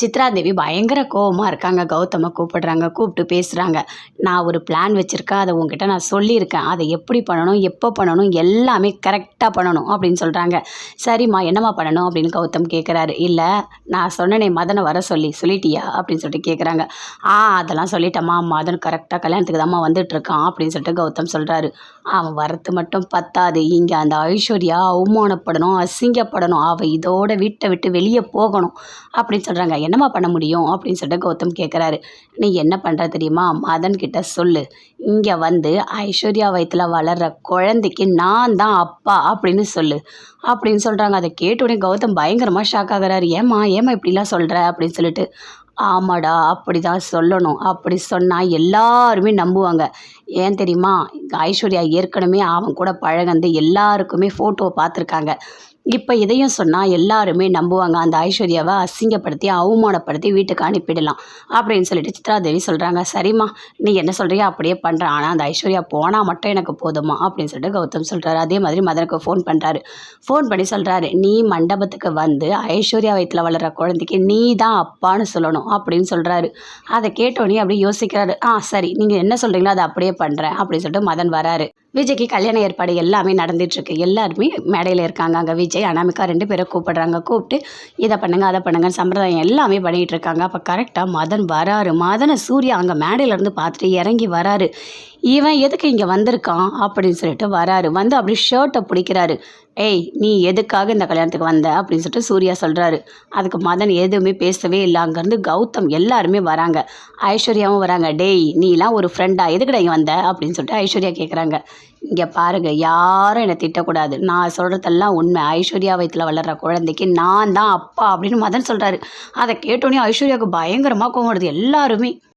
சித்ராதேவி பயங்கர கோவமாக இருக்காங்க. கௌதமை கூப்பிடுறாங்க கூப்பிட்டு பேசுகிறாங்க நான் ஒரு பிளான் வச்சுருக்கேன். அதை உங்ககிட்ட நான் சொல்லியிருக்கேன். அதை எப்படி பண்ணணும் எப்போ பண்ணணும் எல்லாமே கரெக்டாக பண்ணணும் அப்படின்னு சொல்கிறாங்க சரிம்மா என்னம்மா பண்ணணும் அப்படின்னு கௌதம் கேட்குறாரு இல்லை நான் சொன்னனே மதனை வர சொல்லி சொல்லிட்டியா? அப்படின்னு சொல்லிட்டு கேட்குறாங்க ஆ அதெல்லாம் சொல்லிட்டேம்மா. மதன் கரெக்டாக கல்யாணத்துக்கு தாம்மா வந்துட்டுருக்கான் அப்படின்னு சொல்லிட்டு கௌதம் சொல்கிறாரு அவன் வரத்து மட்டும் பத்தாது. இங்கே அந்த ஐஸ்வர்யா அவமானப்படணும் அசிங்கப்படணும். அவள் இதோட வீட்டை விட்டு வெளியே போகணும் அப்படின்னு சொல்கிறாங்க என்னம்மா பண்ண முடியும் அப்படின்னு சொல்லிட்டு கௌதம் கேட்குறாரு நீ என்ன பண்ணுற தெரியுமா? மதன் கிட்ட சொல்லு. இங்கே வந்து ஐஸ்வர்யா வயித்துல வளர்கிற குழந்தைக்கு நான் தான் அப்பா அப்படின்னு சொல்லு. அப்படின்னு சொல்கிறாங்க அதை கேட்ட உடனே கௌதம் பயங்கரமாக ஷாக் ஆகிறாரு. ஏம்மா ஏம்மா இப்படிலாம் சொல்கிற அப்படின்னு சொல்லிட்டு ஆமாடா அப்படி தான் சொல்லணும். அப்படி சொன்னால் எல்லாருமே நம்புவாங்க. ஏன் தெரியுமா? ஐஸ்வர்யா ஏற்கனவே அவன் கூட பழகந்து எல்லாருக்குமே ஃபோட்டோவை பார்த்துருக்காங்க. இப்போ இதையும் சொன்னால் எல்லாருமே நம்புவாங்க. அந்த ஐஸ்வர்யாவை அசிங்கப்படுத்தி அவமானப்படுத்தி வீட்டுக்கு அனுப்பிடலாம் அப்படின்னு சொல்லிட்டு சித்ராதேவி சொல்கிறாங்க சரிம்மா நீ என்ன சொல்கிறியோ அப்படியே பண்ணுறேன் ஆனால் அந்த ஐஸ்வர்யா போனால் மட்டும் எனக்கு போதுமா அப்படின்னு சொல்லிட்டு கௌதம் சொல்கிறாரு அதே மாதிரி மதனுக்கு ஃபோன் பண்ணுறாரு ஃபோன் பண்ணி சொல்கிறாரு நீ மண்டபத்துக்கு வந்து ஐஸ்வர்யா வயிற்றில் வளர்கிற குழந்தைக்கு நீ தான் அப்பான்னு சொல்லணும் அப்படின்னு சொல்கிறாரு அதை கேட்டோடனே அப்படியே யோசிக்கிறாரு. ஆ சரி நீங்கள் என்ன சொல்கிறீங்களோ அதை அப்படியே பண்ணுறேன் அப்படின்னு சொல்லிட்டு மதன் வராரு. விஜய்க்கு கல்யாண ஏற்பாடு எல்லாமே நடந்துகிட்ருக்கு எல்லாருமே மேடையில் இருக்காங்க. அங்கே விஜய் அனாமிகா ரெண்டு பேரை கூப்பிடுறாங்க. கூப்பிட்டு இதை பண்ணுங்க அதை பண்ணுங்க சம்பிரதாயம் எல்லாமே பண்ணிகிட்டு இருக்காங்க. அப்போ கரெக்டாக மதன் வராரு. மதனை சூர்யா அங்கே மேடையிலேருந்து பார்த்துட்டு இறங்கி வராரு. இவன் எதுக்கு இங்கே வந்திருக்கான் அப்படின்னு சொல்லிட்டு வராரு. வந்து அப்படி ஷர்ட்டை பிடிக்கிறாரு. ஏய் நீ எதுக்காக இந்த கல்யாணத்துக்கு வந்த? அப்படின்னு சொல்லிட்டு சூர்யா சொல்கிறாரு அதுக்கு மதன் எதுவுமே பேசவே இல்லை. அங்கேருந்து கௌதம் எல்லாருமே வராங்க. ஐஸ்வர்யாவும் வராங்க. டேய் நீலாம் ஒரு ஃப்ரெண்டா எதுக்குடா இங்கே வந்த? அப்படின்னு சொல்லிட்டு ஐஸ்வர்யா கேட்குறாங்க இங்கே பாருங்க யாரும் என்னை திட்டக்கூடாது. நான் சொல்கிறதெல்லாம் உண்மை. ஐஸ்வர்யா வயிற்றில் வளர்கிற குழந்தைக்கு நான் தான் அப்பா அப்படின்னு மதன் சொல்கிறாரு அதை கேட்டோன்னே ஐஸ்வர்யாவுக்கு பயங்கரமாக கோவம் வருது. எல்லாருமே